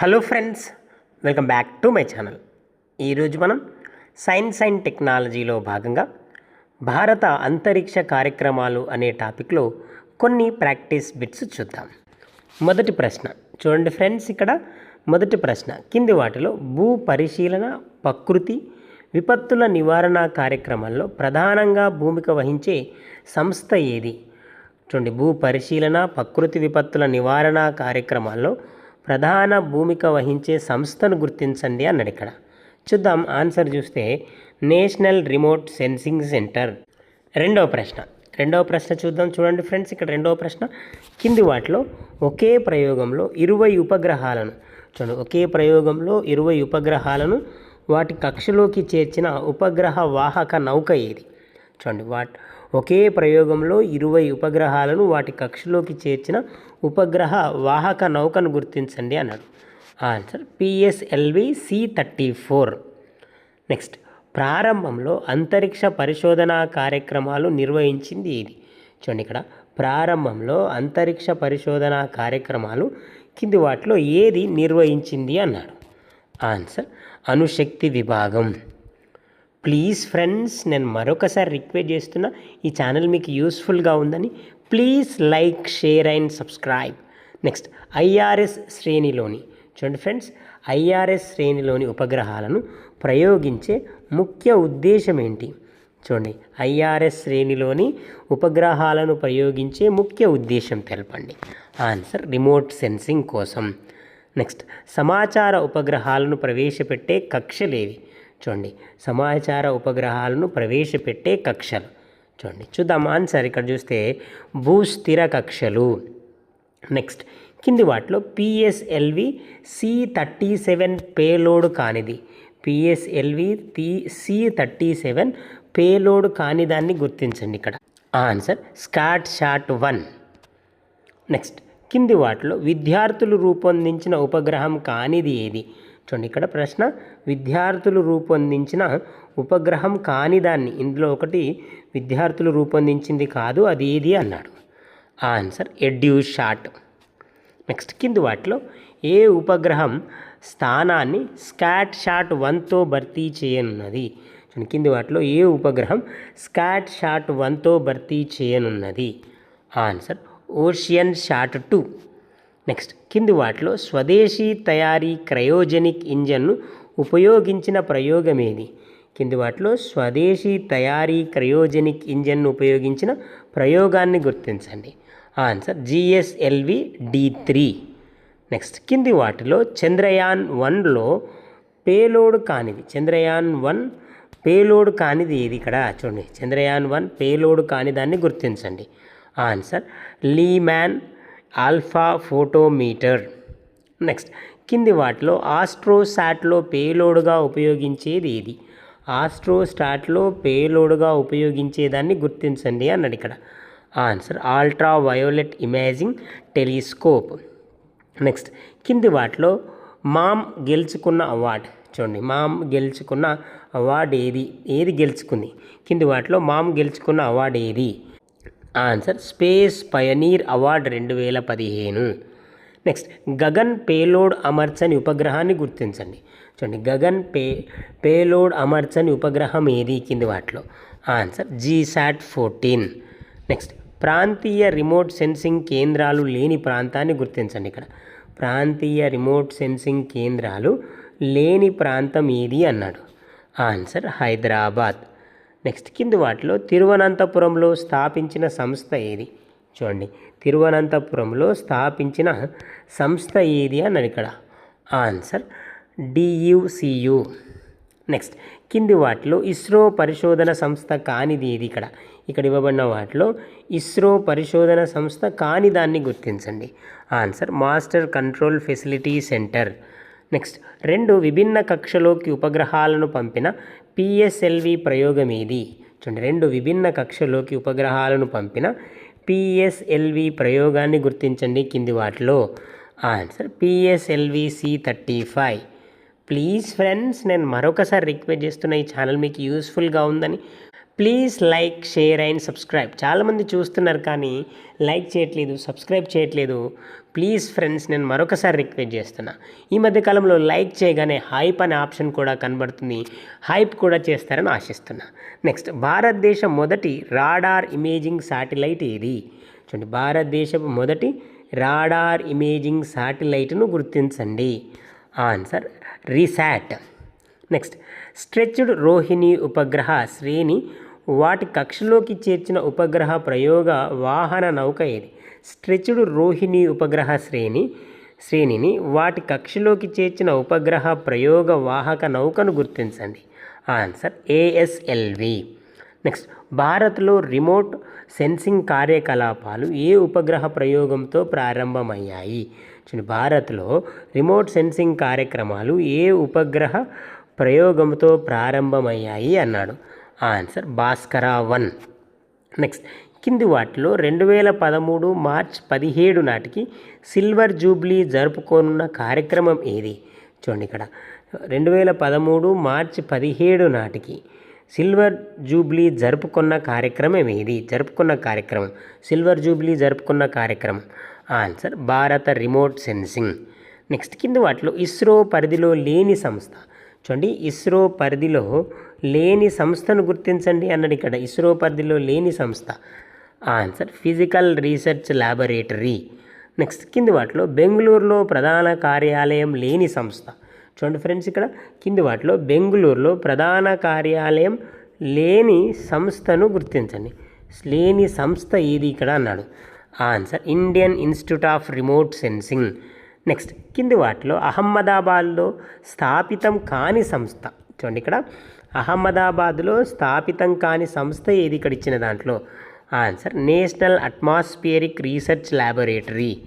Hello friends welcome back to my channel. ఈరోజు మనం science and టెక్నాలజీలో భాగంగా భారత అంతరిక్ష కార్యక్రమాలు అనే టాపిక్లో కొన్ని ప్రాక్టీస్ బిట్స్ చూద్దాం. మొదటి ప్రశ్న చూడండి ఫ్రెండ్స్ ఇక్కడ మొదటి ప్రశ్న కింది వాటిలో భూ పరిశీలన ప్రకృతి విపత్తుల నివారణ కార్యక్రమంలో ప్రధానంగా భూమిక వహించే సంస్థ ఏది? చూడండి భూ పరిశీలన ప్రకృతి విపత్తుల నివారణ కార్యక్రమాల్లో ప్రధాన భూమిక వహించే సంస్థను గుర్తించండి అన్నాడు ఇక్కడ. చూద్దాం ఆన్సర్ చూస్తే నేషనల్ రిమోట్ సెన్సింగ్ సెంటర్. రెండవ ప్రశ్న. రెండవ ప్రశ్న చూద్దాం. చూడండి ఫ్రెండ్స్ ఇక్కడ రెండవ ప్రశ్న. కింది వాటిలో ఒకే ప్రయోగంలో ఇరవై ఉపగ్రహాలను చూడండి. ఒకే ప్రయోగంలో ఇరవై ఉపగ్రహాలను వాటి కక్షలోకి చేర్చిన ఉపగ్రహ వాహక నౌక ఏది? చూడండి వాట్ ఒకే ప్రయోగంలో ఇరవై ఉపగ్రహాలను వాటి కక్షలోకి చేర్చిన ఉపగ్రహ వాహక నౌకను గుర్తించండి అన్నాడు. Answer PSLV C thirty four. Next ప్రారంభంలో అంతరిక్ష పరిశోధనా కార్యక్రమాలు నిర్వహించింది ఏది? చూడండి ఇక్కడ ప్రారంభంలో అంతరిక్ష పరిశోధనా కార్యక్రమాలు కింది వాటిలో ఏది నిర్వహించింది అన్నాడు. ఆన్సర్ అణుశక్తి విభాగం. ప్లీజ్ ఫ్రెండ్స్ నేను మరొకసారి రిక్వెస్ట్ చేస్తున్నా ఈ ఛానల్ మీకు యూస్ఫుల్గా ఉందని please like share and subscribe. Next IRS శ్రేణిలోని చూడండి ఫ్రెండ్స్ ఐఆర్ఎస్ శ్రేణిలోని ఉపగ్రహాలను ప్రయోగించే ముఖ్య ఉద్దేశం ఏంటి? చూడండి ఐఆర్ఎస్ శ్రేణిలోని ఉపగ్రహాలను ప్రయోగించే ముఖ్య ఉద్దేశం తెలపండి. ఆన్సర్ రిమోట్ సెన్సింగ్ కోసం. నెక్స్ట్ సమాచార ఉపగ్రహాలను ప్రవేశపెట్టే కక్షలేవి చూడండి. సమాచార ఉపగ్రహాలను ప్రవేశపెట్టే కక్షలు. చూడండి. చూద్దాం ఆన్సర్. ఇక్కడ చూస్తే భూస్థిర కక్షలు. నెక్స్ట్. కింది వాటిలో PSLV C thirty seven payload కానిది. PSLV T C thirty seven payload కాని దాన్ని గుర్తించండి ఇక్కడ. ఆన్సర్. Scatsat one. నెక్స్ట్. కింది వాటిలో విద్యార్థులు రూపొందించిన ఉపగ్రహం కానిది ఏది? చూడండి ఇక్కడ ప్రశ్న విద్యార్థులు రూపొందించిన ఉపగ్రహం కాని దాన్ని ఇందులో ఒకటి విద్యార్థులు రూపొందించింది కాదు అది ఏది అన్నాడు. ఆన్సర్ ఎడ్యూ షాట్ నెక్స్ట్ కింది వాటిలో ఏ ఉపగ్రహం స్థానాన్ని స్కాట్ షాట్ వన్తో భర్తీ చేయనున్నది? చూడండి కింది వాటిలో ఏ ఉపగ్రహం స్కాట్ షాట్ వన్తో భర్తీ చేయనున్నది? Answer Oceansat two. నెక్స్ట్ కింది వాటిలో స్వదేశీ తయారీ క్రయోజెనిక్ ఇంజన్ను ఉపయోగించిన ప్రయోగం ఏది కింది వాటిలో స్వదేశీ తయారీ క్రయోజెనిక్ ఇంజన్ను ఉపయోగించిన ప్రయోగాన్ని గుర్తించండి. Answer GSLV D three next కింది వాటిలో చంద్రయాన్ వన్లో పేలోడ్ కానిది. చంద్రయాన్ వన్ పేలోడ్ కానిది ఇది ఇక్కడ? చూడండి. చంద్రయాన్ వన్ పేలోడ్ కాని దాన్ని గుర్తించండి. Answer Lyman alpha photometer. Next కింది వాటిలో ఆస్ట్రోసాట్లో పేలోడ్గా ఉపయోగించేది ఏది? ఆస్ట్రోస్టాట్లో పేలోడ్గా ఉపయోగించేదాన్ని గుర్తించండి అన్నాడు ఇక్కడ. Answer ultra violet imaging telescope. Next కింది వాటిలో మామ్ గెలుచుకున్న అవార్డు. చూడండి మామ్ గెలుచుకున్న అవార్డు ఏది? ఏది గెలుచుకుంది? కింది వాటిలో మామ్ గెలుచుకున్న అవార్డు ఏది? ఆన్సర్ స్పేస్ పయనీర్ అవార్డు రెండు వేల పదిహేను. నెక్స్ట్ గగన్ పేలోడ్ అమర్చని ఉపగ్రహాన్ని గుర్తించండి. చూడండి గగన్ పే పేలోడ్ అమర్చని ఉపగ్రహం ఏది? కింది వాటిలో. ఆన్సర్ జీసాట్ ఫోర్టీన్ నెక్స్ట్ ప్రాంతీయ రిమోట్ సెన్సింగ్ కేంద్రాలు లేని ప్రాంతాన్ని గుర్తించండి ఇక్కడ. ప్రాంతీయ రిమోట్ సెన్సింగ్ కేంద్రాలు లేని ప్రాంతం ఏది? అన్నాడు. ఆన్సర్ హైదరాబాద్. నెక్స్ట్ కింది వాటిలో తిరువనంతపురంలో స్థాపించిన సంస్థ ఏది? చూడండి. తిరువనంతపురంలో స్థాపించిన సంస్థ ఏది అని ఇక్కడ. ఆన్సర్ డియుసియు నెక్స్ట్ కింది వాటిలో ఇస్రో పరిశోధన సంస్థ కానిది ఏది ఇక్కడ? ఇక్కడ ఇవ్వబడిన వాటిలో ఇస్రో పరిశోధన సంస్థ కాని దాన్ని గుర్తించండి. Answer master control facility centre. Next రెండు విభిన్న కక్షలోకి ఉపగ్రహాలను పంపిన పిఎస్ఎల్వి ప్రయోగం ఏది చూడండి రెండు విభిన్న కక్షలోకి ఉపగ్రహాలను పంపిన పిఎస్ఎల్వి ప్రయోగాన్ని గుర్తించండి కింది వాటిలో. Answer PSLV C thirty five. Please friends నేను మరొకసారి రిక్వెస్ట్ చేస్తున్న ఈ ఛానల్ మీకు యూస్ఫుల్గా ఉందని please like share and subscribe. చాలామంది చూస్తున్నారు కానీ లైక్ చేయట్లేదు సబ్స్క్రైబ్ చేయట్లేదు. ప్లీజ్ ఫ్రెండ్స్ నేను మరొకసారి రిక్వెస్ట్ చేస్తున్నా. ఈ మధ్యకాలంలో లైక్ చేయగానే హైప్ అనే ఆప్షన్ కూడా కనబడుతుంది. హైప్ కూడా చేస్తారని ఆశిస్తున్నా. నెక్స్ట్ భారతదేశం మొదటి రాడార్ ఇమేజింగ్ శాటిలైట్ ఏది? చూడండి భారతదేశపు మొదటి రాడార్ ఇమేజింగ్ శాటిలైట్ను గుర్తించండి. Answer RISAT. Next stretched Rohini ఉపగ్రహ శ్రేణి వాటి కక్షలోకి చేర్చిన ఉపగ్రహ ప్రయోగ వాహన నౌక ఏది? స్ట్రెచ్డ్ రోహిణి ఉపగ్రహ శ్రేణి శ్రేణిని వాటి కక్షలోకి చేర్చిన ఉపగ్రహ ప్రయోగ వాహక నౌకను గుర్తించండి. ఆన్సర్ ఏఎస్ఎల్వి నెక్స్ట్ భారత్లో రిమోట్ సెన్సింగ్ కార్యకలాపాలు ఏ ఉపగ్రహ ప్రయోగంతో ప్రారంభమయ్యాయి? చూడండి భారత్లో రిమోట్ సెన్సింగ్ కార్యక్రమాలు ఏ ఉపగ్రహ ప్రయోగంతో ప్రారంభమయ్యాయి అన్నాడు. Answer Bhaskara one. నెక్స్ట్ కింది వాటిలో రెండు వేల పదమూడు మార్చ్ పదిహేడు నాటికి సిల్వర్ జూబ్లీ జరుపుకోనున్న కార్యక్రమం ఏది? చూడండి ఇక్కడ. రెండు వేల పదమూడు మార్చ్ పదిహేడు నాటికి సిల్వర్ జూబ్లీ జరుపుకున్న కార్యక్రమం ఏది? జరుపుకున్న కార్యక్రమం. సిల్వర్ జూబ్లీ జరుపుకున్న కార్యక్రమం. ఆన్సర్ భారత రిమోట్ సెన్సింగ్. నెక్స్ట్ కింద వాటిలో ఇస్రో పరిధిలో లేని సంస్థ. చూడండి ఇస్రో పరిధిలో లేని సంస్థను గుర్తించండి అన్నాడు ఇక్కడ. ఇస్రో పరిధిలో లేని సంస్థ. Answer physical research laboratory next కింది వాటిలో బెంగళూరులో ప్రధాన కార్యాలయం లేని సంస్థ. చూడండి ఫ్రెండ్స్ ఇక్కడ కింది వాటిలో బెంగళూరులో ప్రధాన కార్యాలయం లేని సంస్థను గుర్తించండి. లేని సంస్థ ఏది ఇక్కడ అన్నాడు? Answer Indian institute of remote sensing. Next కింది వాటిలో అహ్మదాబాద్లో స్థాపితం కాని సంస్థ. చూడండి ఇక్కడ అహ్మదాబాద్లో స్థాపితం కాని సంస్థ ఏది? ఇక్కడ ఇచ్చిన దాంట్లో answer national atmospheric research laboratory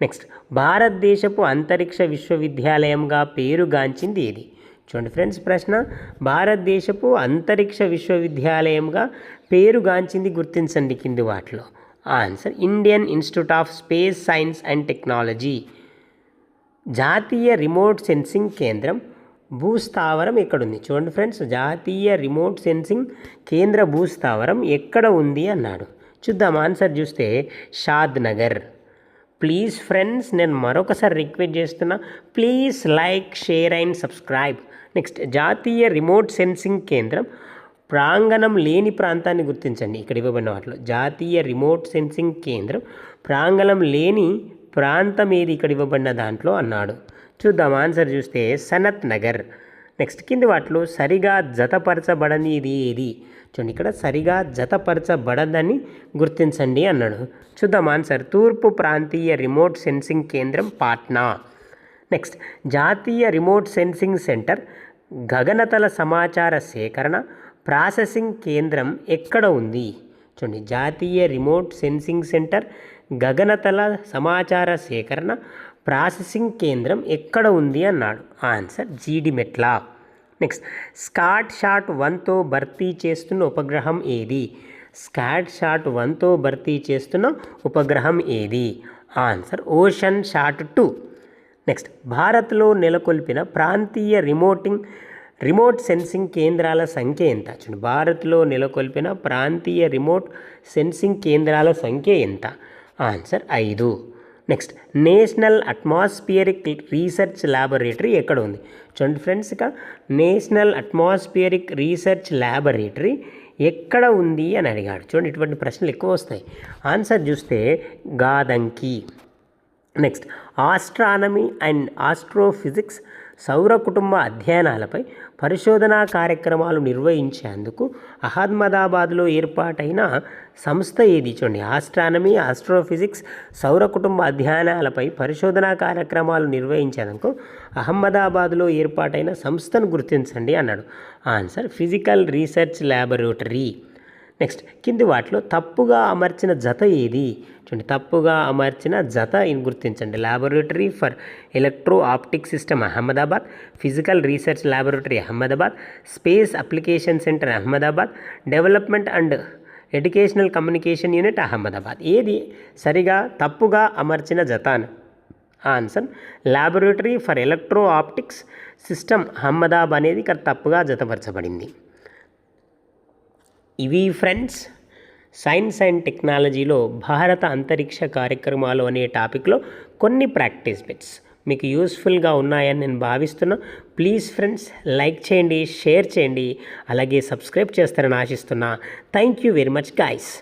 next భారతదేశపు అంతరిక్ష విశ్వవిద్యాలయంగా పేరుగాంచింది ఏది? చూడండి ఫ్రెండ్స్ ప్రశ్న భారతదేశపు అంతరిక్ష విశ్వవిద్యాలయంగా పేరుగాంచింది గుర్తించండి కింది వాటిలో. Answer Indian institute of space science and technology. జాతీయ రిమోట్ సెన్సింగ్ కేంద్రం భూస్థావరం ఎక్కడుంది? చూడండి ఫ్రెండ్స్ జాతీయ రిమోట్ సెన్సింగ్ కేంద్ర భూస్థావరం ఎక్కడ ఉంది అన్నాడు. చూద్దాం ఆన్సర్ చూస్తే షాద్ నగర్. ప్లీజ్ ఫ్రెండ్స్ నేను మరొకసారి రిక్వెస్ట్ చేస్తున్నా please like share and subscribe. Next జాతీయ రిమోట్ సెన్సింగ్ కేంద్రం ప్రాంగణం లేని ప్రాంతాన్ని గుర్తించండి. ఇక్కడ ఇవ్వబడిన వాటిలో జాతీయ రిమోట్ సెన్సింగ్ కేంద్రం ప్రాంగణం లేని ప్రాంతం ఏది ఇక్కడ ఇవ్వబడిన దాంట్లో అన్నాడు. చూద్దాం ఆన్సర్ చూస్తే సనత్ నగర్. నెక్స్ట్ కింది వాటిలో సరిగా జతపరచబడని ఇది ఏది? చూడండి ఇక్కడ సరిగా జతపరచబడదని గుర్తించండి అన్నాడు. చూద్దాం ఆన్సర్ తూర్పు ప్రాంతీయ రిమోట్ సెన్సింగ్ కేంద్రం పాట్నా. నెక్స్ట్ జాతీయ రిమోట్ సెన్సింగ్ సెంటర్ గగనతల సమాచార సేకరణ ప్రాసెసింగ్ కేంద్రం ఎక్కడ ఉంది? చూడండి జాతీయ రిమోట్ సెన్సింగ్ సెంటర్ గగనతల సమాచార సేకరణ ప్రాసెసింగ్ కేంద్రం ఎక్కడ ఉంది అన్నాడు. Answer Jeedimetla next Scott shot వన్తో భర్తీ చేస్తున్న ఉపగ్రహం ఏది? స్కాట్ షాట్ వన్తో భర్తీ చేస్తున్న ఉపగ్రహం ఏది? Answer Oceansat two. నెక్స్ట్ భారత్లో నెలకొల్పిన ప్రాంతీయ రిమోటింగ్ రిమోట్ సెన్సింగ్ కేంద్రాల సంఖ్య ఎంత? చూడండి భారత్లో నెలకొల్పిన ప్రాంతీయ రిమోట్ సెన్సింగ్ కేంద్రాల సంఖ్య ఎంత? ఆన్సర్ ఐదు. Next national atmospheric research laboratory ఎక్కడ ఉంది చూడండి ఫ్రెండ్స్ ఇక నేషనల్ అట్మాస్ఫియరిక్ రీసెర్చ్ ల్యాబొరేటరీ ఎక్కడ ఉంది అని అడిగాడు. చూడండి ఇటువంటి ప్రశ్నలు ఎక్కువ వస్తాయి. ఆన్సర్ చూస్తే Gadanki. Next astronomy and astrophysics సౌర కుటుంబ అధ్యయనాలపై పరిశోధనా కార్యక్రమాలు నిర్వహించేందుకు అహ్మదాబాద్లో ఏర్పాటైన సంస్థ ఏది చూడండి? ఆస్ట్రానమీ ఆస్ట్రోఫిజిక్స్ సౌర కుటుంబ అధ్యయనాలపై పరిశోధనా కార్యక్రమాలు నిర్వహించేందుకు అహ్మదాబాద్లో ఏర్పాటైన సంస్థను గుర్తించండి అన్నాడు. Answer physical research laboratory next కింది వాటిలో తప్పుగా అమర్చిన జత ఏది? చూడండి తప్పుగా అమర్చిన జత ఇది గుర్తించండి. Laboratory for electro optic system Ahmedabad physical research laboratory Ahmedabad space application centre Ahmedabad development and educational communication unit Ahmedabad ఏది? సరిగా తప్పుగా అమర్చిన జత అని. Answer laboratory for electro optics system Ahmedabad అనేది ఇక్కడ తప్పుగా జతపరచబడింది. ఇవి ఫ్రెండ్స్. సైన్స్ అండ్ టెక్నాలజీలో భారత అంతరిక్ష కార్యక్రమాలు అనే టాపిక్లో కొన్ని ప్రాక్టీస్ బిట్స్ మీకు యూస్ఫుల్గా ఉన్నాయని నేను భావిస్తున్నా. ప్లీజ్ ఫ్రెండ్స్ లైక్ చేయండి షేర్ చేయండి అలాగే సబ్స్క్రైబ్ చేస్తారని ఆశిస్తున్నా. Thank you very much guys.